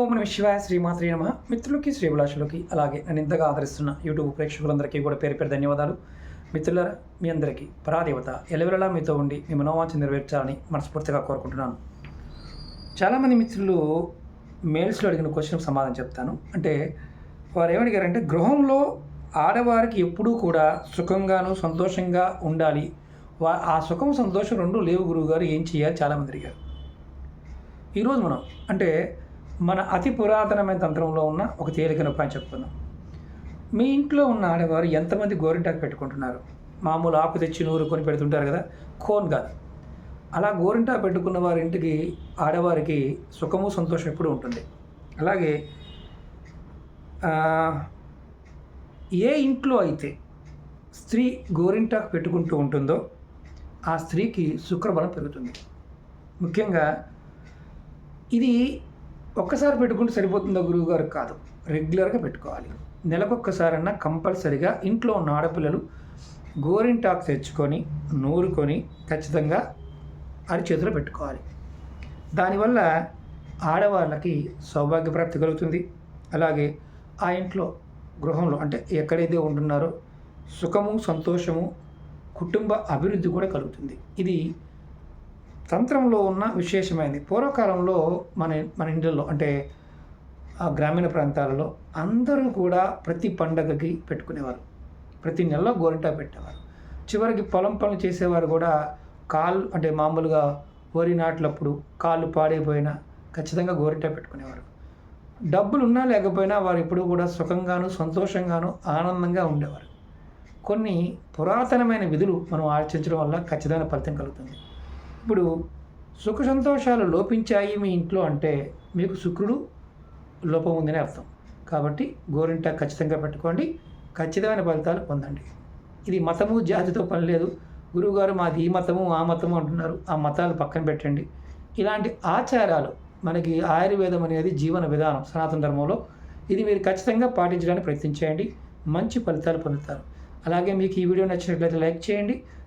ఓం నమ శివాయ శ్రీమాత్రి నమ. మిత్రులకి శ్రీభిలాషులకి అలాగే నన్ను ఇంతగా ఆదరిస్తున్న యూట్యూబ్ ప్రేక్షకులందరికీ కూడా పేరు పేరు ధన్యవాదాలు. మిత్రులారా మీ అందరికీ పరాదేవత ఎలవెలలా మీతో ఉండి మీ మనోవాంఛ నెరవేర్చాలని మనస్ఫూర్తిగా కోరుకుంటున్నాను. చాలామంది మిత్రులు మెయిల్స్లో అడిగిన క్వశ్చన్ సమాధానం చెప్తాను. అంటే వారు ఏమడిగారంటే గృహంలో ఆడవారికి ఎప్పుడూ కూడా సుఖంగాను సంతోషంగా ఉండాలి. వా ఆ సుఖం సంతోషం రెండు లేవు గురువుగారు. ఏం చేయాలి చాలామంది అడిగారు. ఈరోజు మనం అంటే మన అతి పురాతనమైన తంత్రంలో ఉన్న ఒక తేలికైన ఉపాయం చెప్పుకుందాం. మీ ఇంట్లో ఉన్న ఆడవారు ఎంతమంది గోరింటాకు పెట్టుకుంటున్నారు? మామూలు ఆకు తెచ్చి నూరు కొని పెడుతుంటారు కదా కోన్ కాదు. అలా గోరింటా పెట్టుకున్న వారి ఇంటికి ఆడవారికి సుఖము సంతోషం ఎప్పుడూ ఉంటుంది. అలాగే ఏ ఇంట్లో అయితే స్త్రీ గోరింటాకు పెట్టుకుంటూ ఉంటుందో ఆ స్త్రీకి శుక్రబలం పెరుగుతుంది. ముఖ్యంగా ఇది ఒక్కసారి పెట్టుకుంటే సరిపోతుందా గురువు గారు? కాదు. రెగ్యులర్గా పెట్టుకోవాలి. నెలకొక్కసారన్నా కంపల్సరిగా ఇంట్లో ఉన్న ఆడపిల్లలు గోరింటాకు తెచ్చుకొని నూరుకొని ఖచ్చితంగా అరిచేతిలో పెట్టుకోవాలి. దానివల్ల ఆడవాళ్ళకి సౌభాగ్యప్రాప్తి కలుగుతుంది. అలాగే ఆ ఇంట్లో గృహంలో అంటే ఎక్కడైతే ఉంటున్నారో సుఖము సంతోషము కుటుంబ అభివృద్ధి కూడా కలుగుతుంది. ఇది తంత్రంలో ఉన్న విశేషమైంది. పూర్వకాలంలో మన మన ఇండ్లలో అంటే ఆ గ్రామీణ ప్రాంతాలలో అందరూ కూడా ప్రతి పండగకి పెట్టుకునేవారు. ప్రతి నెలలో గోరింటా పెట్టేవారు. చివరికి పొలం పనులు చేసేవారు కూడా కాళ్ళు అంటే మామూలుగా వరి నాట్లప్పుడు కాళ్ళు పాడైపోయినా ఖచ్చితంగా గోరింటా పెట్టుకునేవారు. డబ్బులు ఉన్నా లేకపోయినా వారు ఎప్పుడూ కూడా సుఖంగాను సంతోషంగాను ఆనందంగా ఉండేవారు. కొన్ని పురాతనమైన విధులు మనం ఆచరించడం వల్ల ఖచ్చితమైన ఫలితం కలుగుతుంది. ఇప్పుడు సుఖ సంతోషాలు లోపించాయి మీ ఇంట్లో అంటే మీకు శుక్రుడు లోపం ఉందని అర్థం. కాబట్టి గోరింట ఖచ్చితంగా పెట్టుకోండి. ఖచ్చితమైన ఫలితాలు పొందండి. ఇది మతము జాతితో పని లేదు. గురువుగారు మాది ఈ మతము ఆ మతము అంటున్నారు. ఆ మతాలు పక్కన పెట్టండి. ఇలాంటి ఆచారాలు మనకి ఆయుర్వేదం అనేది జీవన విధానం సనాతన ధర్మంలో ఇది మీరు ఖచ్చితంగా పాటించడానికి ప్రయత్నించేయండి. మంచి ఫలితాలు పొందుతారు. అలాగే మీకు ఈ వీడియో నచ్చినట్లయితే లైక్ చేయండి.